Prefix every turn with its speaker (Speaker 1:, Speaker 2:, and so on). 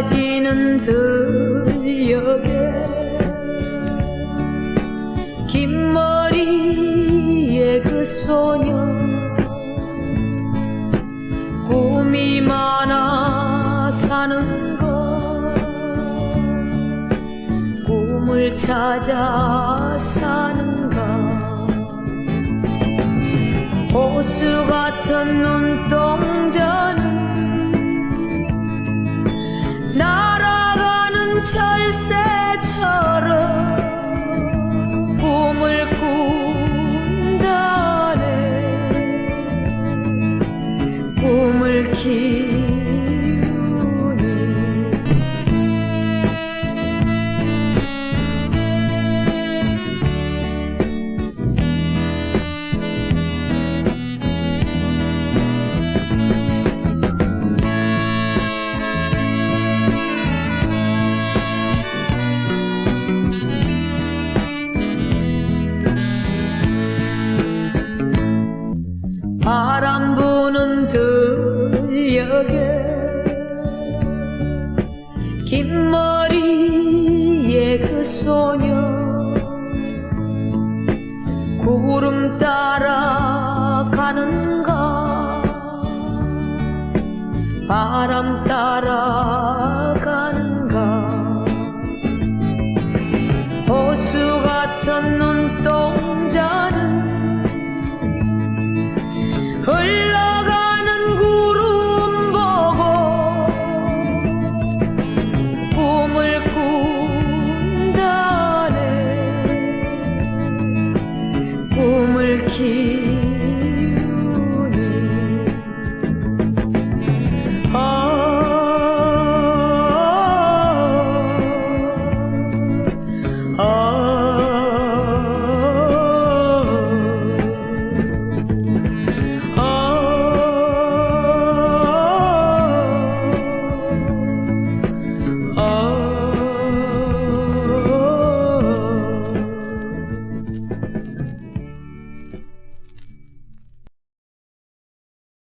Speaker 1: 빠지는 들녘에 긴 머리의 그 소녀 꿈이 많아 사는 것 꿈을 찾아 사는가? 호수 같은 눈동자 바람 부는 들 소녀 구름 따라 가는가? 바람 따라 가는가? 호수 같은 key.